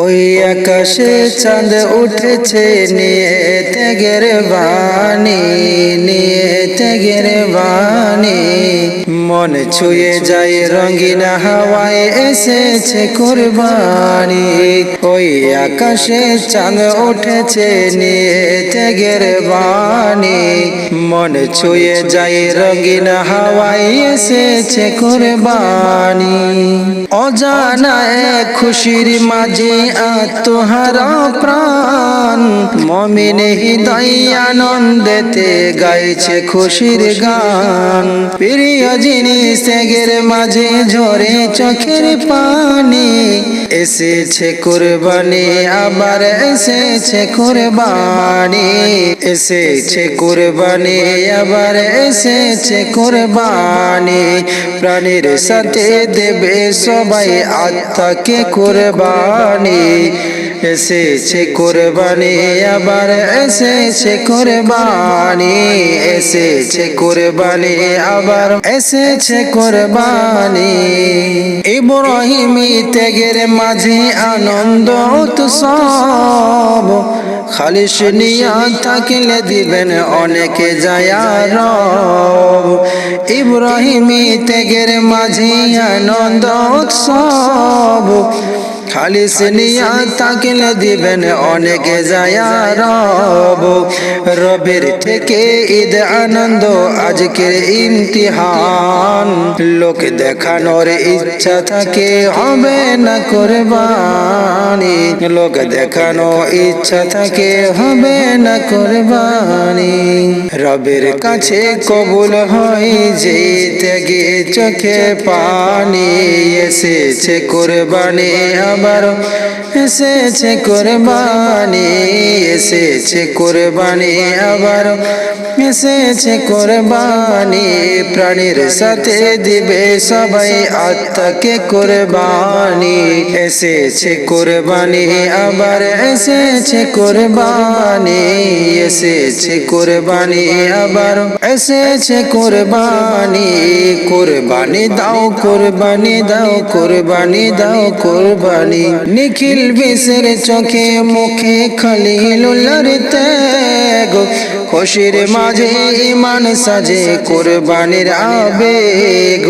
ওই আকাশে চাঁদ উঠেছে নিয়ে ত্যাগের বাণী নিয়ে ত্যাগের বাণী মন ছুঁয়ে যায়, রঙিন হাওয়ায় এসেছে কুরবানি। ওই আকাশে চাঁদ উঠেছে নিয়ে ত্যাগের বাণী। মন ছুঁয়ে যায়, রঙিন হাওয়ায় এসেছে কুরবানি। অজানায় খুশির মাঝে আত্মহারা প্রাণ। মমিনে হৃদয় আনন্দেতে গাইছে খুশির গান। প্রিয় জিনিস ত্যাগের মাঝে ঝরে চোখের পানি, এসেছে কুরবানি, আবার এসেছে কুরবানি। এসেছে কুরবানি, আবার এসেছে কুরবানি। প্রাণীর সাথে দেবে সবাই আত্মাকে কুরবানি। এসেছে কোরবানি, আবার এসেছে কোরবানি এসেছে কোরবানি, আবার এসেছে কোরবানি। ইব্রাহিমী ত্যাগের মাঝে আনন্দ, উৎসব খালিশ নিয়া থাকিলে দিবেন অনেকে যায়ার ইব্রাহিমি তেগের মাঝি আনন্দ উৎসব। খালিস নিয়া থাকিলে দিবেন অনেকে যায়া রব রবের থেকে ঈদ আনন্দ, আজকের ইমতিহান। লোক দেখানোর ইচ্ছা থাকে, হবে না কোরবানি। লোক দেখানো ইচ্ছা থাকে, হবে না কোরবানি। রবের কাছে কবুল হয়, যে ত্যাগে চোখে পানি। এসেছে কোরবানি, আবার এসেছে কোরবানি। এসেছে কোরবানি আবার এসেছে কোরবানি। প্রাণীর সাথে দিবে সবাই আত্মাকে কোরবানি। এসেছে কোরবানি আবার এসেছে কোরবানি। এসেছে কোরবানি আবার এসেছে কোরবানি। কোরবানি দাও কোরবানি দাও কোরবানি দাও, কোরবানি। নিখিল বিশের চোখে মুখে খালি খালিলুল্লার ত্যাগ খুশির মাঝে ইমান সাজে কোরবানির আবেগ।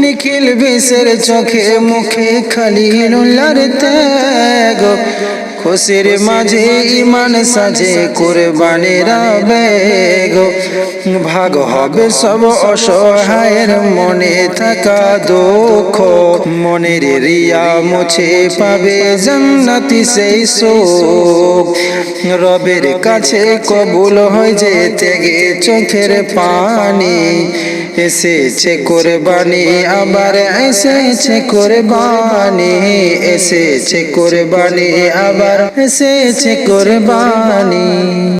নিখিল বিশের চোখে মুখে খালি খালিলুল্লার ত্যাগ। খুশির মাঝে ইমান সাজে কোরবানির আবেগ। ভাগ হবে সব অসহায়ের মনে থাকা দুঃখ। মনের রিয়া মুছে পাবে জান্নাতি সেই সুখ। রবের কাছে কবুল হয় যে ত্যাগে চোখের পানি। এসেছে কোরবানি, আবার এসেছে কোরবানি। এসেছে কোরবানি আবার এসেছে কোরবানি।